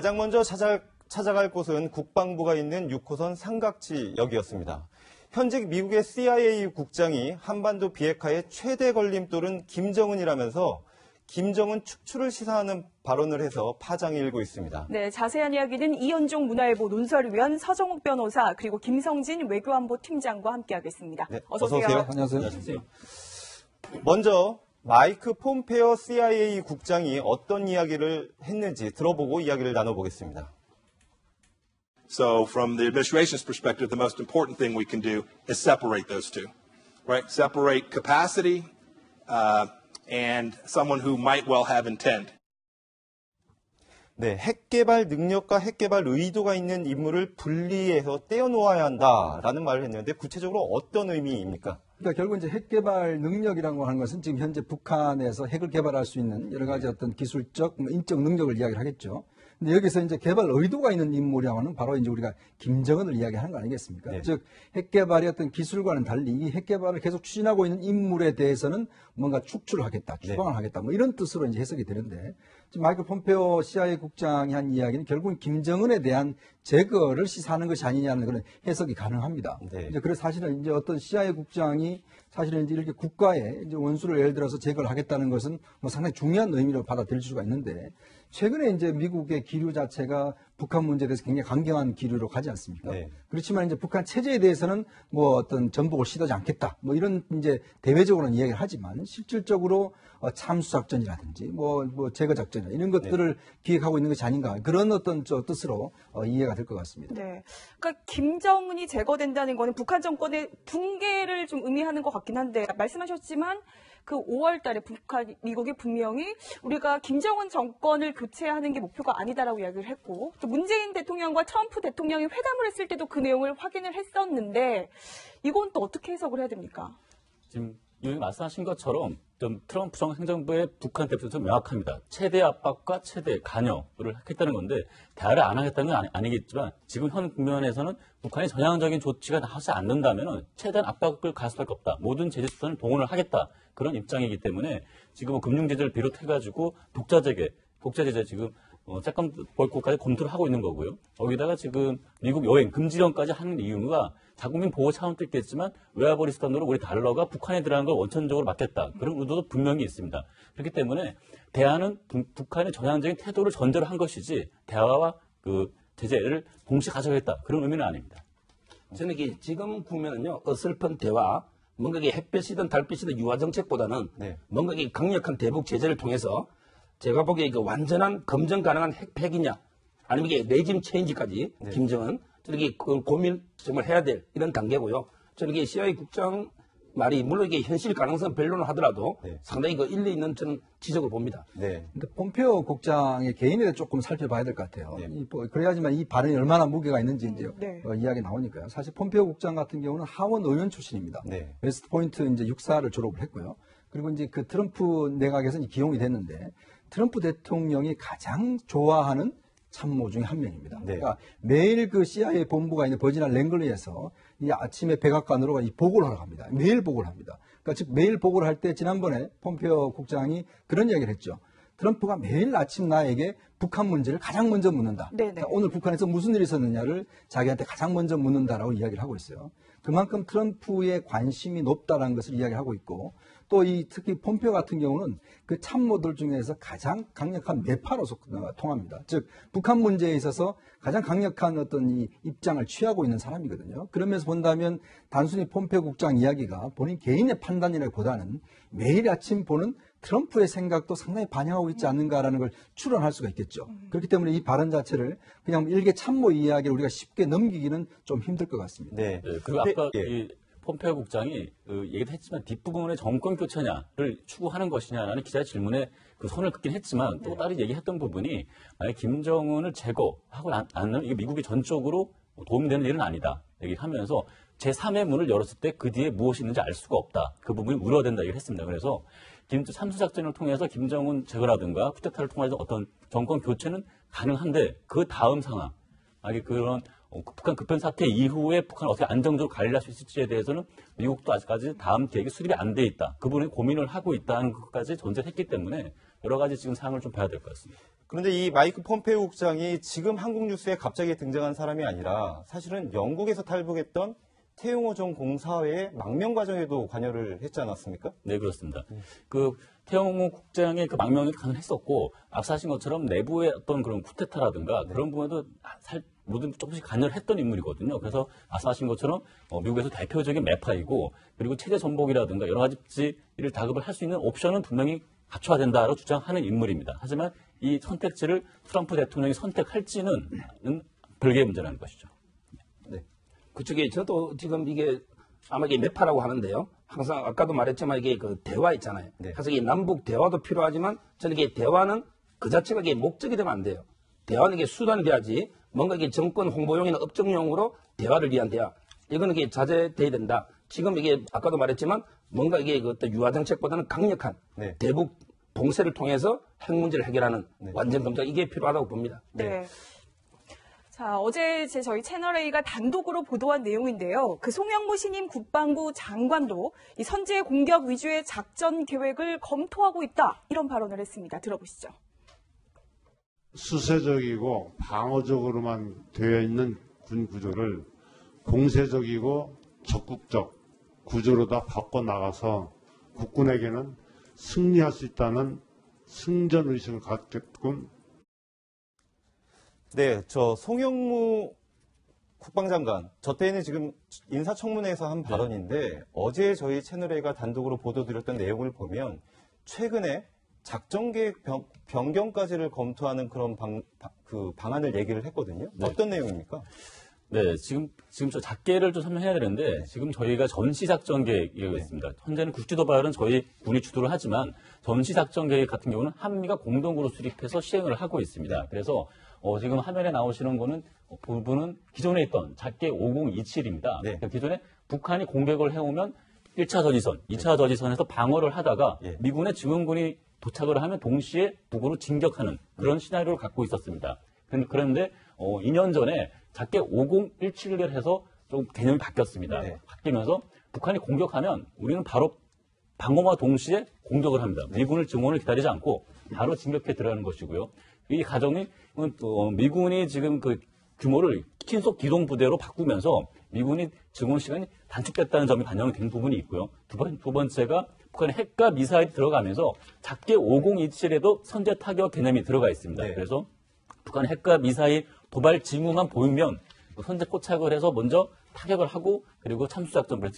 가장 먼저 찾아, 찾아갈 곳은 국방부가 있는 6호선 삼각지역이었습니다. 현직 미국의 CIA 국장이 한반도 비핵화의 최대 걸림돌은 김정은이라면서 김정은 축출을 시사하는 발언을 해서 파장이 일고 있습니다. 네, 자세한 이야기는 이현종 문화일보 논설위원 서정욱 변호사 그리고 김성진 외교안보 팀장과 함께하겠습니다. 네, 어서 어서 오세요. 오세요. 안녕하세요. 먼저 마이크 폼페어 CIA 국장이 어떤 이야기를 했는지 들어보고 이야기를 나눠보겠습니다. So, from the administration's perspective, the most important thing we can do is separate those two, right? Separate capacity uh, and someone who might well have intent. 네, 핵 개발 능력과 핵 개발 의도가 있는 인물을 분리해서 떼어놓아야 한다라는 말을 했는데 구체적으로 어떤 의미입니까? 그러니까 결국 이제 핵 개발 능력이라고 하는 것은 지금 현재 북한에서 핵을 개발할 수 있는 여러 가지 어떤 기술적, 뭐 인적 능력을 이야기를 하겠죠. 근데 여기서 이제 개발 의도가 있는 인물이라고는 바로 이제 우리가 김정은을 이야기하는 거 아니겠습니까? 네. 즉, 핵 개발의 어떤 기술과는 달리 이 핵 개발을 계속 추진하고 있는 인물에 대해서는 뭔가 축출을 하겠다, 추방을 하겠다, 뭐 이런 뜻으로 이제 해석이 되는데, 마이클 폼페오 CIA 국장이 한 이야기는 결국은 김정은에 대한 제거를 시사하는 것이 아니냐는 그런 해석이 가능합니다. 네. 이제 그래서 사실은 이제 어떤 CIA 국장이 사실은 이제 이렇게 국가에 이제 원수를 예를 들어서 제거를 하겠다는 것은 뭐 상당히 중요한 의미로 받아들일 수가 있는데 최근에 이제 미국의 기류 자체가 북한 문제에 대해서 굉장히 강경한 기류로 가지 않습니까? 네. 그렇지만 이제 북한 체제에 대해서는 뭐 어떤 전복을 시도하지 않겠다. 뭐 이런 이제 대외적으로는 이야기를 하지만 실질적으로 어, 참수작전이라든지 뭐, 뭐 제거 작전이나 이런 것들을 기획하고 있는 것이 아닌가 그런 어떤 저 뜻으로 어, 이해가 될 것 같습니다. 네. 그러니까 김정은이 제거된다는 거는 북한 정권의 붕괴를 좀 의미하는 것 같긴 한데 말씀하셨지만 그 5월 달에 북한 미국이 분명히 우리가 김정은 정권을 교체하는 게 목표가 아니다라고 이야기를 했고 또 문재인 대통령과 트럼프 대통령이 회담을 했을 때도 그 내용을 확인을 했었는데 이건 또 어떻게 해석을 해야 됩니까? 지금 여기 말씀하신 것처럼 좀 트럼프 정 행정부의 북한 대표도 명확합니다. 최대 압박과 최대 관여를 하겠다는 건데 대화를 안 하겠다는 건 아니, 겠지만 지금 현 국면에서는 북한이 전향적인 조치가 나오지 않는다면 최대한 압박을 가할 수밖에 없다. 모든 제재 수단을 동원을 하겠다. 그런 입장이기 때문에 지금 뭐 금융 제재를 비롯해가지고 독자 제재, 독자 제재 지금 어, 잠깐 벌코까지 검토를 하고 있는 거고요. 거기다가 지금 미국 여행 금지령까지 하는 이유가 자국민 보호 차원도 있겠지만 외화벌이 수단으로 우리 달러가 북한에 들어간 걸 원천적으로 막겠다. 그런 의도도 분명히 있습니다. 그렇기 때문에 대화는 북- 북한의 전향적인 태도를 전제로 한 것이지 대화와 그 제재를 동시에 가져야겠다. 그런 의미는 아닙니다. 저는 이게 지금 국면은요 어설픈 대화 뭔가 이게 햇볕이든 달빛이든 유화 정책보다는 네. 뭔가 이게 강력한 대북 제재를 통해서 제가 보기에 이거 완전한 검증 가능한 핵폐기냐 아니면 이게 레짐 체인지까지 김정은 저는 이게 그걸 고민 정말 해야 될 이런 단계고요. 저는 이게 CIA 국장 말이 물론 이게 현실 가능성 별로는 하더라도 네. 상당히 그 일리 있는 저는 지적을 봅니다. 네. 근데 폼페오 국장의 개인에 대해 조금 살펴봐야 될 것 같아요. 네. 이 뭐- 그래야지만 이 발언이 얼마나 무게가 있는지 이제 네. 어, 이야기 나오니까요. 사실 폼페오 국장 같은 경우는 하원 의원 출신입니다. 네. 웨스트 포인트 이제 육사를 졸업을 했고요. 그리고 이제 그 트럼프 내각에서 이제 기용이 됐는데 트럼프 대통령이 가장 좋아하는 참모 중에 한 명입니다. 네. 그러니까 매일 그 CIA 본부가 있는 버지나 랭글리에서 이 아침에 백악관으로 이 보고를 하러 갑니다. 매일 보고를 합니다. 그러니까 즉 매일 보고를 할 때 지난번에 폼페오 국장이 그런 이야기를 했죠. 트럼프가 매일 아침 나에게 북한 문제를 가장 먼저 묻는다. 네네. 그러니까 오늘 북한에서 무슨 일이 있었느냐를 자기한테 가장 먼저 묻는다라고 이야기를 하고 있어요. 그만큼 트럼프의 관심이 높다라는 것을 이야기하고 있고 또 이 특히 폼페오 같은 경우는 그 참모들 중에서 가장 강력한 매파로서 어, 통합니다. 즉 북한 문제에 있어서 가장 강력한 어떤 이 입장을 취하고 있는 사람이거든요. 그러면서 본다면 단순히 폼페오 국장 이야기가 본인 개인의 판단이라기보다는 매일 아침 보는 트럼프의 생각도 상당히 반영하고 있지 않는가라는 걸 추론할 수가 있겠죠. 그렇기 때문에 이 발언 자체를 그냥 일개 참모 이야기를 우리가 쉽게 넘기기는 좀 힘들 것 같습니다. 네. 네, 그리고 네, 아까 예. 이 폼페오 국장이 그 얘기도 했지만 뒷부분의 정권 교체냐를 추구하는 것이냐라는 기자의 질문에 그 손을 긋긴 했지만 또 다른 얘기했던 부분이 만약 김정은을 제거하고 안- 않는 이게 미국이 전적으로 도움되는 일은 아니다 얘기하면서 제3의 문을 열었을 때 그 뒤에 무엇이 있는지 알 수가 없다 그 부분이 우려된다 얘기를 했습니다. 그래서 김 참수 작전을 통해서 김정은 제거라든가 쿠데타를 통해서 어떤 정권 교체는 가능한데 그 다음 상황 만약에 그런 어, 그 북한 급변 사태 이후에 북한을 어떻게 안정적으로 관리할 수 있을지에 대해서는 미국도 아직까지 다음 계획이 수립이 안 돼 있다. 그 부분에 고민을 하고 있다는 것까지 전제했기 때문에 여러 가지 지금 사항을 좀 봐야 될 것 같습니다. 그런데 이 마이크 폼페이오 국장이 지금 한국 뉴스에 갑자기 등장한 사람이 아니라 사실은 영국에서 탈북했던 태용호 전 공사회의 망명 과정에도 관여를 했지 않았습니까? 네, 그렇습니다. 그 태영호 국장의 그 망명이 가능했었고 앞서하신 것처럼 내부의 어떤 그런 쿠데타라든가 그런 부분에도 살, 모든 조금씩 관여를 했던 인물이거든요. 그래서 말씀하신 것처럼 어, 미국에서 대표적인 매파이고 그리고 체제 전복이라든가 여러 가지 일을 다급을 할 수 있는 옵션은 분명히 갖춰야 된다고 주장하는 인물입니다. 하지만 이 선택지를 트럼프 대통령이 선택할지는 은 별개의 문제라는 것이죠. 그쪽에 저도 지금 이게 아마 이게 매파라고 하는데요. 항상 아까도 말했지만 이게 그 대화 있잖아요. 네. 그래서 이게 남북 대화도 필요하지만 저는 이게 대화는 그 자체가 이게 목적이 되면 안 돼요. 대화는 이게 수단이 돼야지 뭔가 이게 정권 홍보용이나 업종용으로 대화를 위한 대화. 이거는 이게 자제돼야 된다. 지금 이게 아까도 말했지만 뭔가 이게 그 어떤 유화 정책보다는 강력한 네. 대북 봉쇄를 통해서 핵 문제를 해결하는 완전 검증 이게 필요하다고 봅니다. 네. 자, 어제 제 저희 채널A가 단독으로 보도한 내용인데요. 그 송영무 신임 국방부 장관도 이 선제 공격 위주의 작전 계획을 검토하고 있다. 이런 발언을 했습니다. 들어보시죠. 수세적이고 방어적으로만 되어 있는 군 구조를 공세적이고 적극적 구조로 다 바꿔 나가서 국군에게는 승리할 수 있다는 승전 의식을 갖게끔. 네, 저 송영무 국방장관, 저 때는 지금 인사청문회에서 한 발언인데 어제 저희 채널A가 단독으로 보도드렸던 내용을 보면 최근에 작전 계획 변, 변경까지를 검토하는 그런 방, 바- 그 방안을 얘기를 했거든요. 어떤 내용입니까? 네, 지금, 지금 저 작계를 좀 설명해야 되는데, 지금 저희가 전시작전 계획이라고 있습니다. 현재는 국지도발은 저희 군이 주도를 하지만, 전시작전 계획 같은 경우는 한미가 공동으로 수립해서 시행을 하고 있습니다. 그래서, 어, 지금 화면에 나오시는 거는, 어, 부분은 기존에 있던 작계 5027입니다. 네. 기존에 북한이 공격을 해오면 1차 저지선, 2차 저지선에서 방어를 하다가 예. 미군의 증원군이 도착을 하면 동시에 북으로 진격하는 그런 시나리오를 갖고 있었습니다. 그런- 그런데 어, 2년 전에 작게 5017을 해서 좀 개념이 바뀌었습니다. 네. 바뀌면서 북한이 공격하면 우리는 바로 방어와 동시에 공격을 합니다. 미군을 증원을 기다리지 않고 바로 진격해 들어가는 것이고요. 이 과정이 어, 미군이 지금 그 규모를 신속 기동 부대로 바꾸면서 미군이 증원 시간이 단축됐다는 점이 반영이 된 부분이 있고요. 두, 번, 두 번째가 북한의 핵과 미사일이 들어가면서 작게 5027에도 선제 타격 개념이 들어가 있습니다. 네. 그래서 북한의 핵과 미사일 도발 징후만 보이면 선제 포착을 해서 먼저 타격을 하고 그리고 참수작전을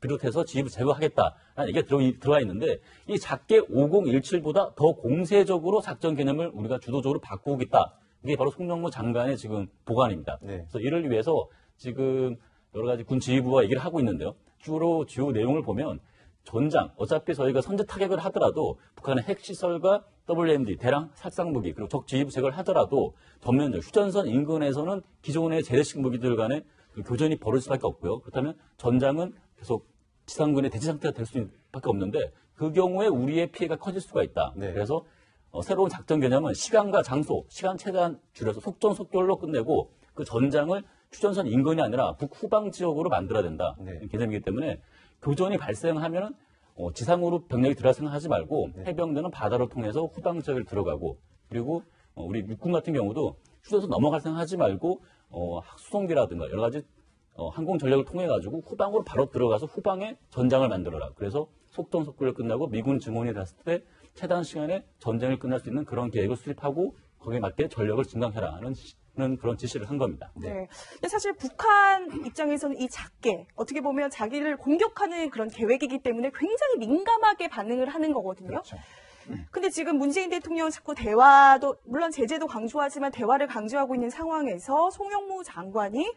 비롯해서 지휘부 제거하겠다라는 얘기가 들어, 들어와 있는데 이 작게 5017보다 더 공세적으로 작전 개념을 우리가 주도적으로 바꾸겠다. 이게 바로 송영무 장관의 지금 보관입니다. 네. 그래서 이를 위해서 지금 여러 가지 군 지휘부와 얘기를 하고 있는데요. 주로 주요 내용을 보면 전장, 어차피 저희가 선제 타격을 하더라도 북한의 핵시설과 WMD, 대량 살상무기, 그리고 적 지휘부 제거를 하더라도 전면적, 휴전선 인근에서는 기존의 재래식 무기들 간의 그 교전이 벌어질 수밖에 없고요. 그렇다면 전장은 계속 지상군의 대치 상태가 될 수밖에 없는데 그 경우에 우리의 피해가 커질 수가 있다. 네. 그래서 어, 새로운 작전 개념은 시간과 장소, 시간 최대한 줄여서 속전 속결로 끝내고 그 전장을 휴전선 인근이 아니라 북후방 지역으로 만들어야 된다. 네. 개념이기 때문에 교전이 발생하면은 어, 지상으로 병력이 들어갈 생각하지 말고 네. 해병대는 바다를 통해서 후방 지역을 들어가고 그리고 어, 우리 육군 같은 경우도 휴전선 넘어갈 생각하지 말고 어, 수송기라든가 여러 가지 어, 항공 전력을 통해 가지고 후방으로 바로 들어가서 후방에 전장을 만들어라. 그래서 속전속결을 끝나고 미군 증원이 됐을 때 최단 시간에 전쟁을 끝날 수 있는 그런 계획을 수립하고 거기에 맞게 전력을 증강해라 하는 는 그런 지시를 한 겁니다. 네. 근데 사실 북한 입장에서는 이 작게 어떻게 보면 자기를 공격하는 그런 계획이기 때문에 굉장히 민감하게 반응을 하는 거거든요. 그렇죠. 근데 지금 문재인 대통령 자꾸 대화도 물론 제재도 강조하지만 대화를 강조하고 있는 상황에서 송영무 장관이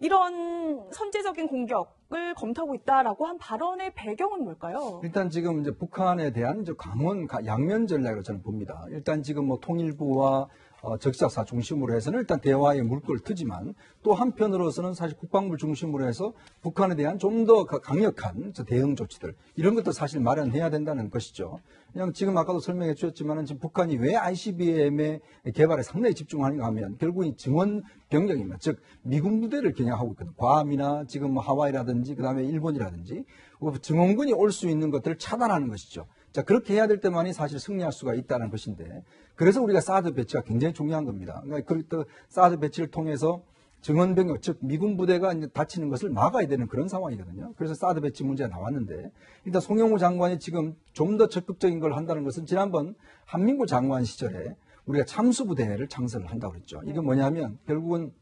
이런 선제적인 공격을 검토하고 있다라고 한 발언의 배경은 뭘까요? 일단 지금 이제 북한에 대한 이제 강원 가- 양면 전략으로 저는 봅니다. 일단 지금 뭐 통일부와 어, 적시작사 중심으로 해서는 일단 대화의 물꼬를 트지만 또 한편으로서는 사실 국방부를 중심으로 해서 북한에 대한 좀 더 강력한 저 대응 조치들 이런 것도 사실 마련해야 된다는 것이죠. 그냥 지금 아까도 설명해 주셨지만은 지금 북한이 왜 ICBM의 개발에 상당히 집중하는가 하면 결국 이 증원 병력입니다. 즉 미군 부대를 겨냥하고 있거든요. 괌이나 지금 뭐 하와이라든지 그다음에 일본이라든지 뭐 증원군이 올 수 있는 것들을 차단하는 것이죠. 자 그렇게 해야 될 때만이 사실 승리할 수가 있다는 것인데 그래서 우리가 사드 배치가 굉장히 중요한 겁니다. 그러니까 그 사드 배치를 통해서 증원병력, 즉 미군 부대가 이제 다치는 것을 막아야 되는 그런 상황이거든요. 그래서 사드 배치 문제가 나왔는데 일단 송영무 장관이 지금 좀 더 적극적인 걸 한다는 것은 지난번 한민구 장관 시절에 우리가 참수부대를 창설을 한다고 그랬죠. 이게 뭐냐면 결국은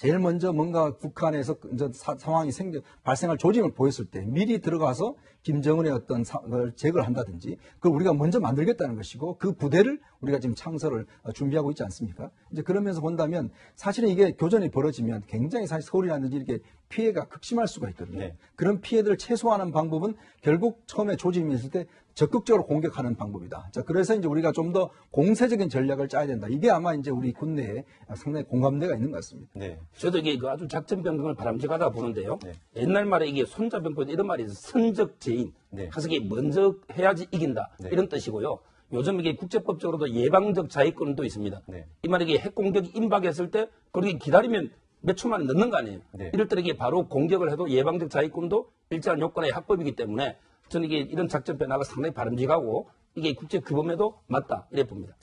제일 먼저 뭔가 북한에서 이제 사- 상황이 생겨 발생할 조짐을 보였을 때 미리 들어가서 김정은의 어떤 사- 걸 제거를 한다든지 그걸 우리가 먼저 만들겠다는 것이고 그 부대를 우리가 지금 창설을 어, 준비하고 있지 않습니까? 이제 그러면서 본다면 사실은 이게 교전이 벌어지면 굉장히 사실 서울이라든지 이렇게 피해가 극심할 수가 있거든요. 네. 그런 피해들을 최소화하는 방법은 결국 처음에 조짐이 있을 때 적극적으로 공격하는 방법이다. 자, 그래서 이제 우리가 좀 더 공세적인 전략을 짜야 된다. 이게 아마 이제 우리 군내에 상당히 공감대가 있는 것 같습니다. 네. 저도 이게 그 아주 작전 변경을 바람직하다 보는데요. 네. 옛날 말에 이게 손자병권 이런 말이 있어요. 선적 제인. 네. 그래서 이게 먼저 해야지 이긴다. 네. 이런 뜻이고요. 요즘 이게 국제법적으로도 예방적 자위권도 있습니다. 네. 이 말이 이게 핵 공격이 임박했을 때 그렇게 기다리면 몇 초만 넣는 거 아니에요. 네. 이럴 때 이게 바로 공격을 해도 예방적 자위권도 일정한 요건의 합법이기 때문에 저는 이게 이런 작전 변화가 상당히 바람직하고 이게 국제 규범에도 맞다 이래 봅니다.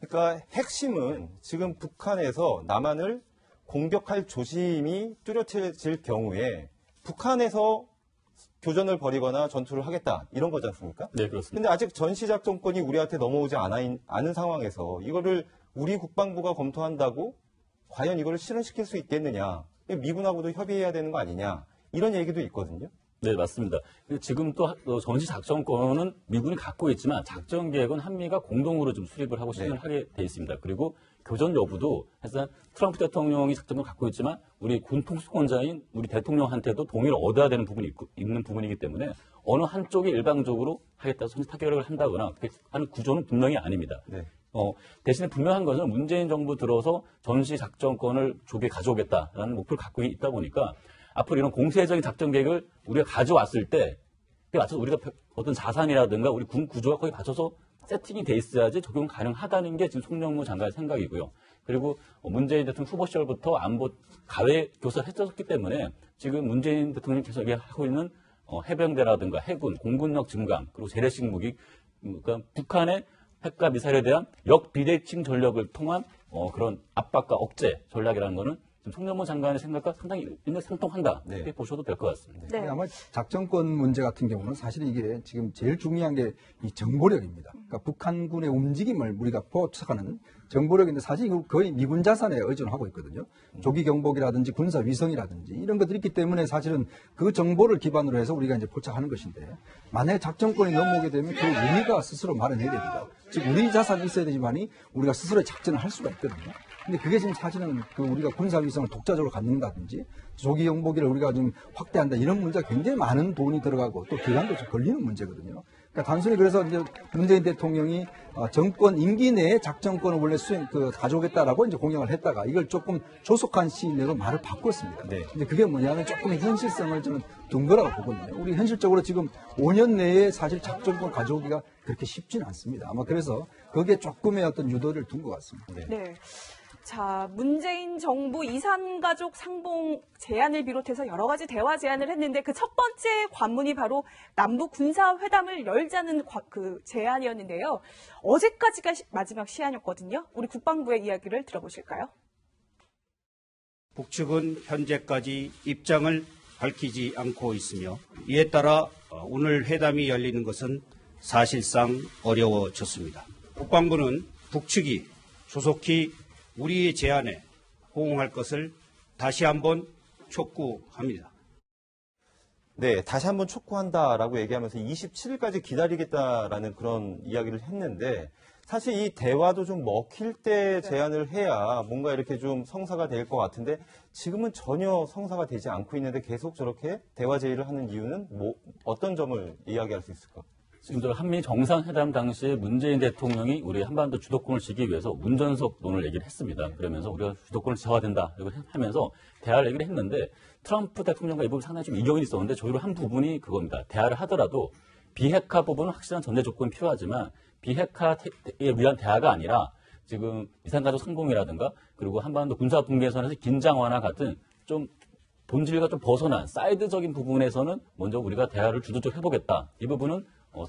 그러니까 핵심은 지금 북한에서 남한을 공격할 조짐이 뚜렷해질 경우에 북한에서 교전을 벌이거나 전투를 하겠다 이런 거지 않습니까? 네, 그렇습니다. 근데 아직 전시작전권이 우리한테 넘어오지 않아, 않은 상황에서 이거를 우리 국방부가 검토한다고 과연 이거를 실현시킬 수 있겠느냐? 미군하고도 협의해야 되는 거 아니냐? 이런 얘기도 있거든요. 네, 맞습니다. 지금 또 전시 작전권은 미군이 갖고 있지만 작전 계획은 한미가 공동으로 좀 수립을 하고 실행을 네. 하게 돼 있습니다. 그리고 교전 여부도 사실 트럼프 대통령이 작전을 갖고 있지만 우리 군 통수권자인 우리 대통령한테도 동의를 얻어야 되는 부분이 있고- 있는 부분이기 때문에 어느 한쪽이 일방적으로 하겠다 전시 타결을 한다거나 하는 구조는 분명히 아닙니다. 네. 어, 대신에 분명한 것은 문재인 정부 들어서 전시 작전권을 조기에 가져오겠다라는 목표를 갖고 있다 보니까 앞으로 이런 공세적인 작전 계획을 우리가 가져왔을 때 그에 맞춰서 우리가 어떤 자산이라든가 우리 군 구조가 거기 맞춰서 세팅이 돼 있어야지 적용 가능하다는 게 지금 송영무 장관의 생각이고요. 그리고 어, 문재인 대통령 후보 시절부터 안보 가외 교섭을 했었기 때문에 지금 문재인 대통령이 계속 얘기하고 있는 어, 해병대라든가 해군, 공군력 증강, 그리고 재래식 무기, 음, 그러니까 북한의 핵과 미사일에 대한 역비대칭 전력을 통한 어, 그런 압박과 억제 전략이라는 지금 송영무 장관의 생각과 상당히 일맥상통한다. 네. 이렇게 보셔도 될 것 같습니다. 네. 아마 작전권 문제 같은 경우는 사실 이게 지금 제일 중요한 게 이 정보력입니다. 그러니까 북한군의 움직임을 우리가 포착하는 정보력인데 사실 이거 거의 미군 자산에 의존하고 있거든요. 조기 경보기라든지 군사 위성이라든지 이런 것들이 있기 때문에 사실은 그 정보를 기반으로 해서 우리가 이제 포착하는 것인데 만약에 작전권이 넘어오게 되면 그 우리가 스스로 마련해야 됩니다. 즉 우리 자산이 있어야 되지만이 우리가 스스로의 작전을 할 수가 있거든요. 근데 그게 지금 사실은 그 우리가 군사 위성을 독자적으로 갖는다든지 조기 경보기를 우리가 좀 확대한다 이런 문제가 굉장히 많은 돈이 들어가고 또 기간도 좀 걸리는 문제거든요. 그러니까 단순히 그래서 이제 문재인 대통령이 어, 정권 임기 내에 작전권을 원래 수행 그 가져오겠다라고 이제 공약을 했다가 이걸 조금 조속한 시일 내로 말을 바꿨습니다. 네. 근데 그게 뭐냐면 조금 현실성을 저는 둔 거라고 보거든요. 우리 현실적으로 지금 5년 내에 사실 작전권 가져오기가 그렇게 쉽지는 않습니다. 아마 그래서 거기에 조금의 어떤 유도를 둔 것 같습니다. 네. 자, 문재인 정부 이산가족 상봉 제안을 비롯해서 여러 가지 대화 제안을 했는데 그 첫 번째 관문이 바로 남북 군사회담을 열자는 과- 그 제안이었는데요. 어제까지가 시- 마지막 시한이었거든요. 우리 국방부의 이야기를 들어보실까요? 북측은 현재까지 입장을 밝히지 않고 있으며 이에 따라 어, 오늘 회담이 열리는 것은 사실상 어려워졌습니다. 국방부는 북측이 조속히 우리의 제안에 호응할 것을 다시 한번 촉구합니다. 네, 다시 한번 촉구한다라고 얘기하면서 27일까지 기다리겠다라는 그런 이야기를 했는데 사실 이 대화도 좀 먹힐 때 제안을 해야 뭔가 이렇게 좀 성사가 될 것 같은데 지금은 전혀 성사가 되지 않고 있는데 계속 저렇게 대화 제의를 하는 이유는 뭐 어떤 점을 이야기할 수 있을까? 지금 저 한미 정상회담 당시에 문재인 대통령이 우리 한반도 주도권을 쥐기 위해서 운전석론을 얘기를 했습니다. 그러면서 우리가 주도권을 쥐어야 된다 이렇게 하면서 대화를 얘기를 했는데 트럼프 대통령과 이 부분 상당히 좀 이견이 있었는데 저희로 한 부분이 그겁니다. 대화를 하더라도 비핵화 부분은 확실한 전제 조건이 필요하지만 비핵화에 위한 대화가 아니라 지금 이산가족 상봉이라든가 그리고 한반도 군사 분계선에서 긴장 완화 같은 좀 본질과 좀 벗어난 사이드적인 부분에서는 먼저 우리가 대화를 주도적으로 해보겠다. 이 부분은 어,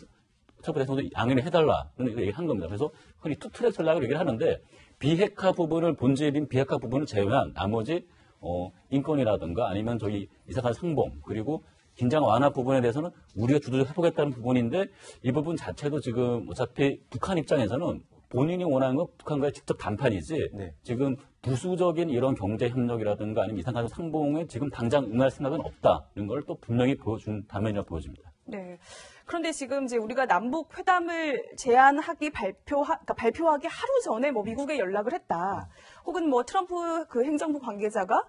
트럼프 대통령도 양해를 해달라는 얘기를 한 겁니다. 그래서 흔히 투트랙 전략을 얘기를 하는데 비핵화 부분을 본질인 비핵화 부분을 제외한 나머지 어, 인권이라든가 아니면 저기 이사간 상봉 그리고 긴장 완화 부분에 대해서는 우리가 주도적으로 해보겠다는 부분인데 이 부분 자체도 지금 어차피 북한 입장에서는 본인이 원하는 건 북한과의 직접談판이지 네. 지금 부수적인 이런 경제 협력이라든가 아니면 이산가족 상봉에 지금 당장 응할 생각은 없다는 걸 또 분명히 보여준 단면이라고 보여집니다. 네. 그런데 지금 이제 우리가 남북 회담을 제안하기 발표하, 그러니까 발표하기 하루 전에 뭐 미국에 연락을 했다. 혹은 뭐 트럼프 그 행정부 관계자가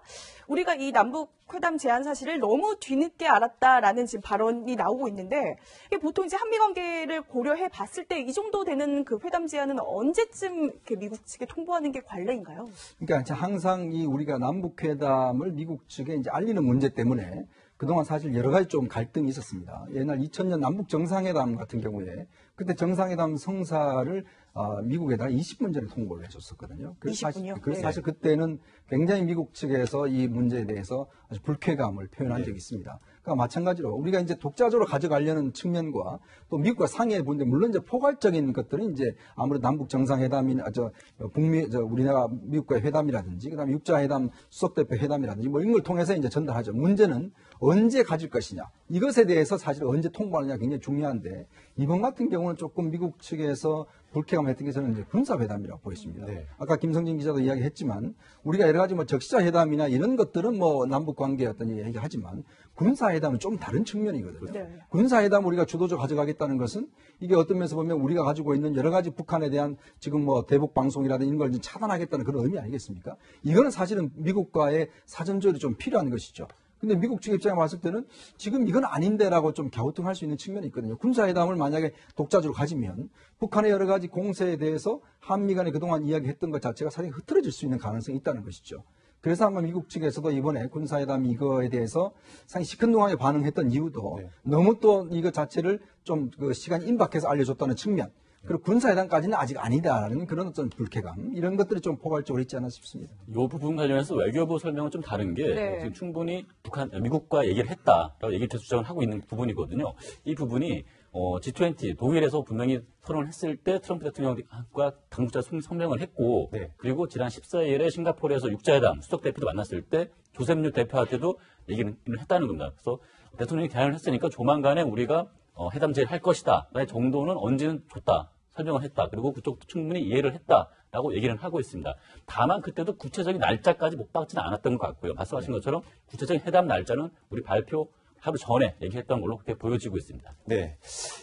우리가 이 남북 회담 제안 사실을 너무 뒤늦게 알았다라는 지금 발언이 나오고 있는데 이게 보통 이제 한미 관계를 고려해 봤을 때 이 정도 되는 그 회담 제안은 언제쯤 미국 측에 통보하는 게 관례인가요? 그러니까 항상 이 우리가 남북 회담을 미국 측에 이제 알리는 문제 때문에 그동안 사실 여러 가지 좀 갈등이 있었습니다. 옛날 2000년 남북 정상회담 같은 경우에 그때 정상회담 성사를 어, 미국에다가 20분 전에 통보를 해줬었거든요. 그래서 20분 사실? 그래서 네. 사실 그때는 굉장히 미국 측에서 이 문제에 대해서 아주 불쾌감을 표현한 적이 있습니다. 그러니까 마찬가지로 우리가 이제 독자적으로 가져가려는 측면과 또 미국과 상의해 보는데 물론 이제 포괄적인 것들은 이제 아무래도 남북 정상회담이나 저 북미 저 우리나라 미국과의 회담이라든지 그다음에 육자회담 수석대표 회담이라든지 뭐 이런 걸 통해서 이제 전달하죠. 문제는 언제 가질 것이냐 이것에 대해서 사실 언제 통보하느냐 굉장히 중요한데 이번 같은 경우는 조금 미국 측에서 불쾌감을 했던 게 저는 이제 군사회담이라고 보였습니다. 네. 아까 김성진 기자도 이야기했지만 우리가 여러 가지 뭐 적시자회담이나 이런 것들은 뭐 남북 관계 어떤 얘기하지만 군사회담은 좀 다른 측면이거든요. 네. 군사회담 우리가 주도적으로 가져가겠다는 것은 이게 어떤 면에서 보면 우리가 가지고 있는 여러 가지 북한에 대한 지금 뭐 대북 방송이라든지 이런 걸좀 차단하겠다는 그런 의미 아니겠습니까? 이거는 사실은 미국과의 사전 조율이 좀 필요한 것이죠. 근데 미국 측 입장에 봤을 때는 지금 이건 아닌데라고 좀 갸우뚱할 수 있는 측면이 있거든요. 군사회담을 만약에 독자적으로 가지면 북한의 여러 가지 공세에 대해서 한미 간에 그동안 이야기했던 것 자체가 사실 흐트러질 수 있는 가능성이 있다는 것이죠. 그래서 아마 미국 측에서도 이번에 군사회담 이거에 대해서 상당히 시큰둥하게 반응했던 이유도 너무 또 이거 자체를 좀 그 시간이 임박해서 알려줬다는 측면 그리고 군사 회담까지는 아직 아니다라는 그런 어떤 불쾌감 이런 것들이 좀 포괄적으로 있지 않나 싶습니다. 이 부분 관련해서 외교부 설명은 좀 다른 게 네. 지금 충분히 북한 미국과 얘기를 했다라고 얘기 주장을 하고 있는 부분이거든요. 이 부분이 어, G20 독일에서 분명히 토론을 했을 때 트럼프 대통령과 당국자 성- 성명을 했고 네. 그리고 지난 14일에 싱가포르에서 육자회담 수석 대표도 만났을 때 조셉류 대표한테도 얘기를 했다는 겁니다. 그래서 대통령이 대안을 했으니까 조만간에 우리가 어, 회담 제의를 할 것이다. 그 정도는 언제는 줬다. 설명을 했다. 그리고 그쪽도 충분히 이해를 했다라고 얘기를 하고 있습니다. 다만 그때도 구체적인 날짜까지 못 박지는 않았던 것 같고요. 말씀하신 것처럼 구체적인 회담 날짜는 우리 발표 하루 전에 얘기했던 걸로 그렇게 보여지고 있습니다. 네.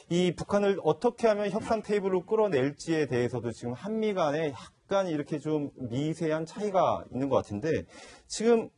이 북한을 어떻게 하면 협상 테이블로 끌어낼지에 대해서도 지금 한미 간에 약간 이렇게 좀 미세한 차이가 있는 것 같은데 지금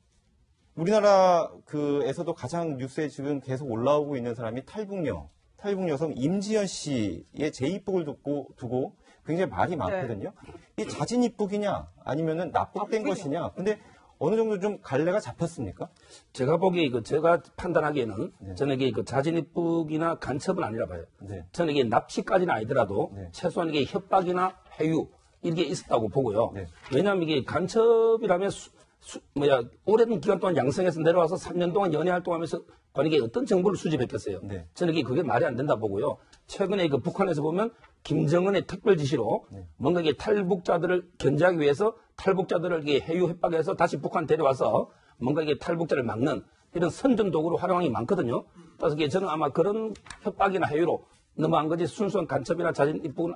우리나라 그에서도 가장 뉴스에 지금 계속 올라오고 있는 사람이 탈북녀, 탈북 여성 임지연 씨의 재입국을 두고, 두고 굉장히 말이 많거든요. 이 자진 입국이냐 아니면은 납북된 것이냐. 근데 어느 정도 좀 갈래가 잡혔습니까? 제가 보기에 그 제가 판단하기에는 저는 이게 그 자진 입국이나 간첩은 아니라 봐요. 네. 저는 이게 납치까지는 아니더라도 네. 최소한 이게 협박이나 해유 이게 있었다고 보고요. 네. 왜냐하면 이게 간첩이라면 수, 수- 뭐야 오랜 기간 동안 양성해서 내려와서 3년 동안 연애 활동하면서 관에게 어떤 정보를 수집했겠어요. 네. 저는 그게 말이 안 된다 보고요. 최근에 그 북한에서 보면 김정은의 특별 지시로 네. 뭔가 이게 탈북자들을 견제하기 위해서 탈북자들을 이게 해유 협박해서 다시 북한 데려와서 뭔가 이게 탈북자를 막는 이런 선전 도구로 활용하기 많거든요. 그래서 저는 아마 그런 협박이나 해유로 넘어간 거지 순수한 간첩이나 자진 입국은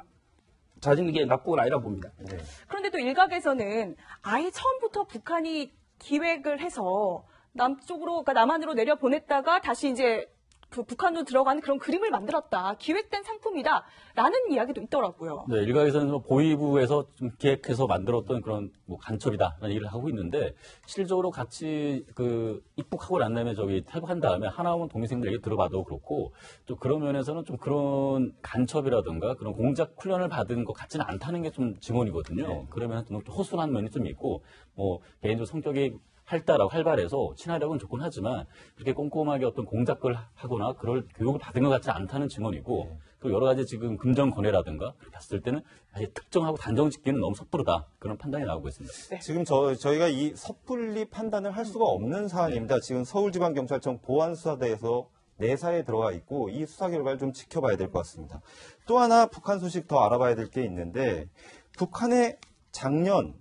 자진 이게 납북은 아니라 봅니다. 그런데 또 일각에서는 아예 처음부터 북한이 기획을 해서 남쪽으로, 그러니까 남한으로 내려 보냈다가 다시 이제 그 북한도 들어가는 그런 그림을 만들었다. 기획된 상품이다 라는 이야기도 있더라고요. 네, 일각에서는 뭐 보위부에서 좀 기획해서 만들었던 그런 뭐 간첩이다 라는 얘기를 하고 있는데 실질적으로 같이 그 입국하고 난 다음에 저기 탈북한 다음에 하나원 동기생들 얘기 들어봐도 그렇고 또 그런 면에서는 좀 그런 간첩이라든가 그런 공작 훈련을 받은 것 같지는 않다는 게 좀 증언이거든요. 그러면 좀 허술한 면이 좀 있고 뭐 개인적으로 성격이 활달하고 활발해서 친화력은 좋긴 하지만 그렇게 꼼꼼하게 어떤 공작을 하거나 그럴 교육을 받은 것 같지 않다는 증언이고 또 여러 가지 지금 금전 거래라든가 그렇게 봤을 때는 아예 특정하고 단정 짓기는 너무 섣부르다 그런 판단이 나오고 있습니다. 지금 저, 저희가 이 섣불리 판단을 할 수가 없는 사안입니다. 지금 서울지방경찰청 보안수사대에서 내사에 들어가 있고 이 수사 결과를 좀 지켜봐야 될 것 같습니다. 또 하나 북한 소식 더 알아봐야 될 게 있는데 북한의 작년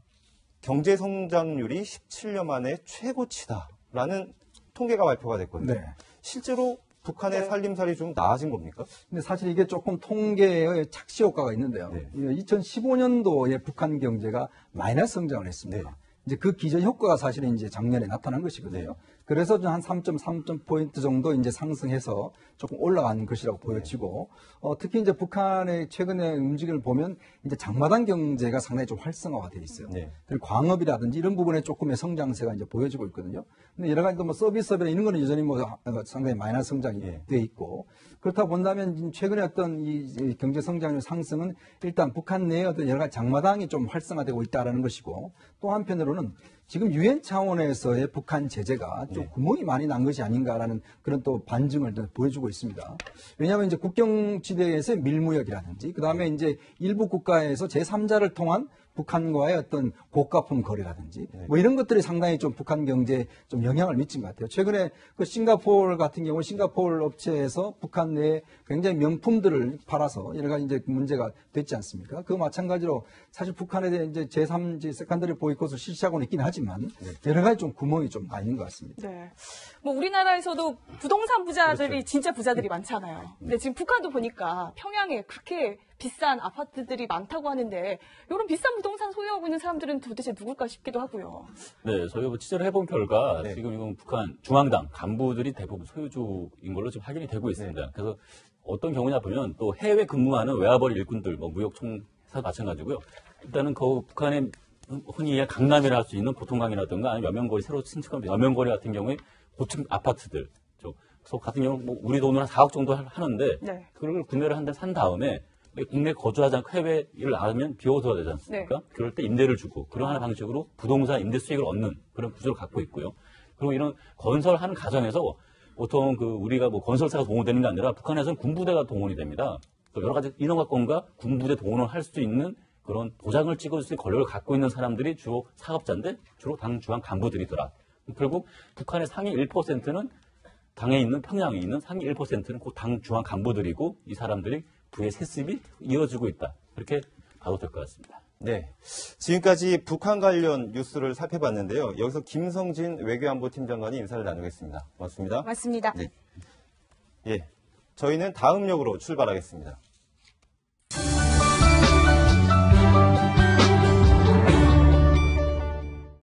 경제 성장률이 17년 만에 최고치다라는 통계가 발표가 됐거든요. 네. 실제로 북한의 살림살이 좀 나아진 겁니까? 근데 사실 이게 조금 통계의 착시 효과가 있는데요. 네. 2015년도에 북한 경제가 마이너스 성장을 했습니다. 네. 이제 그 기저 효과가 사실은 이제 작년에 나타난 것이거든요. 그래서 좀한 3.3점 포인트 정도 이제 상승해서 조금 올라간 것이라고 보여지고, 어, 특히 이제 북한의 최근의 움직임을 보면 이제 장마당 경제가 상당히 좀 활성화가 돼 있어요. 네. 그리고 광업이라든지 이런 부분에 조금의 성장세가 이제 보여지고 있거든요. 근데 여러 가지 또 뭐 서비스업이나 이런 거는 여전히 뭐 상당히 마이너스 성장이 예. 돼 있고 그렇다 본다면 최근에 어떤 이이 경제 성장률 상승은 일단 북한 내에 어떤 여러 가지 장마당이 좀 활성화되고 있다라는 것이고 또 한편으로는 지금 유엔 차원에서의 북한 제재가 좀 네. 구멍이 많이 난 것이 아닌가라는 그런 또 반증을 또 보여주고 있습니다. 왜냐하면 이제 국경지대에서의 밀무역이라든지 그 다음에 이제 일부 국가에서 제3자를 통한 북한과의 어떤 고가품 거래라든지 뭐 이런 것들이 상당히 좀 북한 경제에 좀 영향을 미친 것 같아요. 최근에 그 싱가포르 같은 경우 싱가포르 업체에서 북한 내에 굉장히 명품들을 팔아서 여러 가지 이제 문제가 됐지 않습니까? 그 마찬가지로 사실 북한에 대해 이제 제3지 세컨더리 보이콧을 실시하고는 있긴 하지만 여러 가지 좀 구멍이 좀 나 있는 것 같습니다. 네. 뭐 우리나라에서도 부동산 부자들이 그렇죠. 진짜 부자들이 많잖아요. 네. 근데 지금 북한도 보니까 평양에 그렇게 비싼 아파트들이 많다고 하는데 이런 비싼 부동산 소유하고 있는 사람들은 도대체 누굴까 싶기도 하고요. 네, 저희가 뭐 취재를 해본 결과 네. 지금 이건 북한 중앙당 간부들이 대부분 소유주인 걸로 지금 확인이 되고 있습니다. 네. 그래서 어떤 경우냐 보면 또 해외 근무하는 외화벌이 일꾼들, 뭐 무역총사 마찬가지고요. 일단은 그 북한의 흔히 강남이라 할 수 있는 보통강이라든가 아니면 여명거리 새로 신축한 여명거리 같은 경우에 고층 아파트들, 저서 같은 경우 뭐 우리 돈으로 한 4억 정도 하- 하는데 네. 그걸 구매를 한 대 산 다음에 국내 거주하지 않고 해외를 나가면 비워둬야 되지 않습니까? 그럴 때 임대를 주고 그런 하나의 방식으로 부동산 임대 수익을 얻는 그런 구조를 갖고 있고요. 그리고 이런 건설하는 과정에서 보통 그 우리가 뭐 건설사가 동원되는 게 아니라 북한에서는 군부대가 동원이 됩니다. 또 여러 가지 인허가권과 군부대 동원을 할 수 있는 그런 도장을 찍어줄 수 있는 권력을 갖고 있는 사람들이 주로 사업자인데 주로 당 중앙 간부들이더라. 결국 북한의 상위 1%는 당에 있는 평양에 있는 상위 1%는 그당 중앙 간부들이고 이 사람들이 부의 세습이 이어지고 있다. 그렇게 봐도 될 것 같습니다. 네. 지금까지 북한 관련 뉴스를 살펴봤는데요. 여기서 김성진 외교안보팀 장관이 인사를 나누겠습니다. 고맙습니다. 맞습니다. 네. 예. 저희는 다음 역으로 출발하겠습니다.